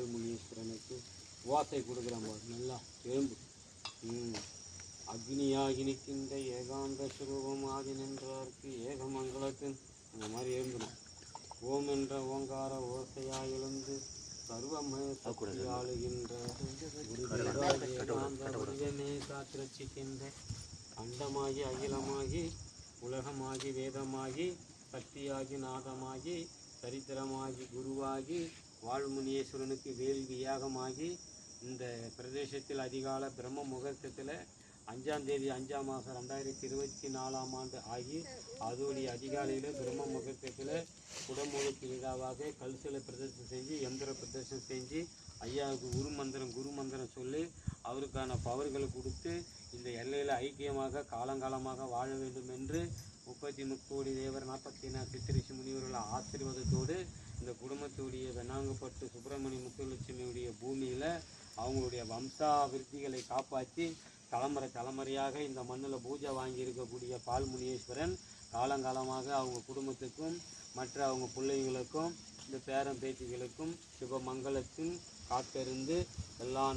பால்முனீஸ்வரனுக்கு ஓசை கொடுக்குறான் பாரு. நல்லா எழும்பு. ம். அக்னியாகி நிற்கின்ற ஏகாந்த சுரூபம் ஆதி நின்றார்க்கு ஏகமங்கலத்தின் இந்த மாதிரி எழும்பணும் ஓம் என்ற ஓங்கார ஓசையாய் எழுந்து சர்வமய சக்தி ஆளுகின்ற ஏகாந்த உருவமே காத்திரட்சிக்கின்ற அண்டமாகி அகிலமாகி உலகமாகி வேதமாகி சக்தியாகி நாதமாகி சரித்திரமாகி குருவாகி வாழ்முனியேஸ்வரனுக்கு வேல் யாகமாகி இந்த பிரதேசத்தில் அதிகால பிரம்ம முகூர்த்தத்தில் அஞ்சாம் தேதி அஞ்சாம் மாதம் ரெண்டாயிரத்தி இருபத்தி நாலாம் ஆண்டு ஆகி அதோடைய அதிகாலையில் பிரம்ம முகூர்த்தத்தில் குடமுழுக்கு விழாவாக கல்சிலை பிரதர்சனம் செஞ்சு எந்திர பிரதர்சனம் செஞ்சு ஐயாவுக்கு குரு மந்திரம் குரு மந்திரம் சொல்லி அவருக்கான பவர்களை கொடுத்து இந்த எல்லையில் ஐக்கியமாக காலங்காலமாக வாழ வேண்டும் என்று முப்பத்தி முக்கோடி தேவர் நாற்பத்தி நாலு சித்திரிஷி முனிவர்கள் ஆசீர்வாதத்தோடு இந்த குடும்பத்துடைய வெண்ணாங்கப்பட்டு சுப்பிரமணிய முத்துலட்சுமியுடைய பூமியில் அவங்களுடைய வம்சாவிருத்திகளை காப்பாற்றி தலைமுறை தலைமுறையாக இந்த மண்ணில் பூஜை வாங்கியிருக்கக்கூடிய பால்முனீஸ்வரன் காலங்காலமாக அவங்க குடும்பத்துக்கும் மற்ற அவங்க பிள்ளைங்களுக்கும் இந்த பேரன் பேத்திகளுக்கும் சுப காத்திருந்து எல்லா